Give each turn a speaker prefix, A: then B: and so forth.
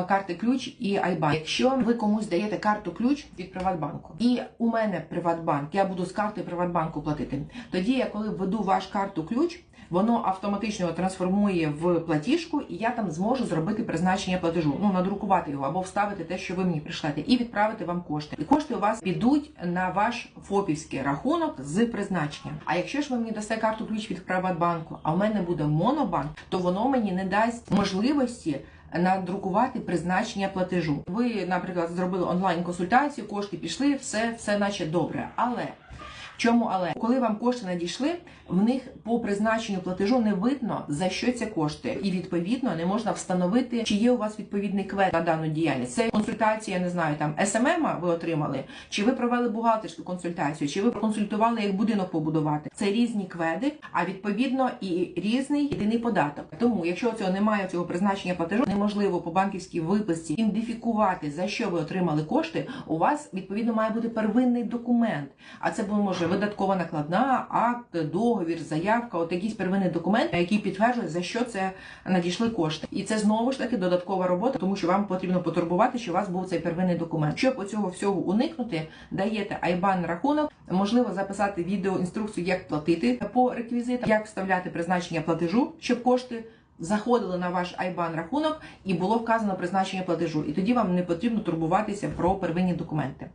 A: е, карти ключ і Айбан. Якщо ви комусь даєте карту ключ від Приватбанку, і у мене Приватбанк, я буду з карти Приватбанку платити. Тоді я коли введу ваш карту ключ. Воно автоматично трансформує в платіжку, і я там зможу зробити призначення платежу, ну надрукувати його або вставити те, що ви мені прийшлете, і відправити вам кошти. І кошти у вас підуть на ваш ФОПівський рахунок з призначенням. А якщо ж ви мені дасте карту ключ від Приватбанку, а в мене буде монобанк, то воно мені не дасть можливості. Надрукувати призначення платежу. Ви, наприклад, зробили онлайн консультацію, кошти пішли, все, все наче добре. Але чому але коли вам кошти надійшли, в них по призначенню платежу не видно за що ці кошти, і відповідно не можна встановити, чи є у вас відповідний квет на дану діяльність. Це консультація, я не знаю, там СММ ви отримали, чи ви провели бухгалтерську консультацію, чи ви консультували, як будинок побудувати. Це різні кведи, а відповідно і різний єдиний податок. Тому, якщо цього немає цього призначення платежу, неможливо по банківській виписці ідентифікувати за що ви отримали кошти. У вас відповідно має бути первинний документ. А це може видаткова накладна, акт, договір, заявка, от якийсь первинний документ, який підтверджує, за що це надійшли кошти. І це знову ж таки додаткова робота, тому що вам потрібно потурбувати, що у вас був цей первинний документ. Щоб цього всього уникнути, даєте IBAN рахунок, можливо записати відео інструкцію, як платити по реквізитам, як вставляти призначення платежу, щоб кошти. Заходили на ваш IBAN рахунок і було вказано призначення платежу, і тоді вам не потрібно турбуватися про первинні документи.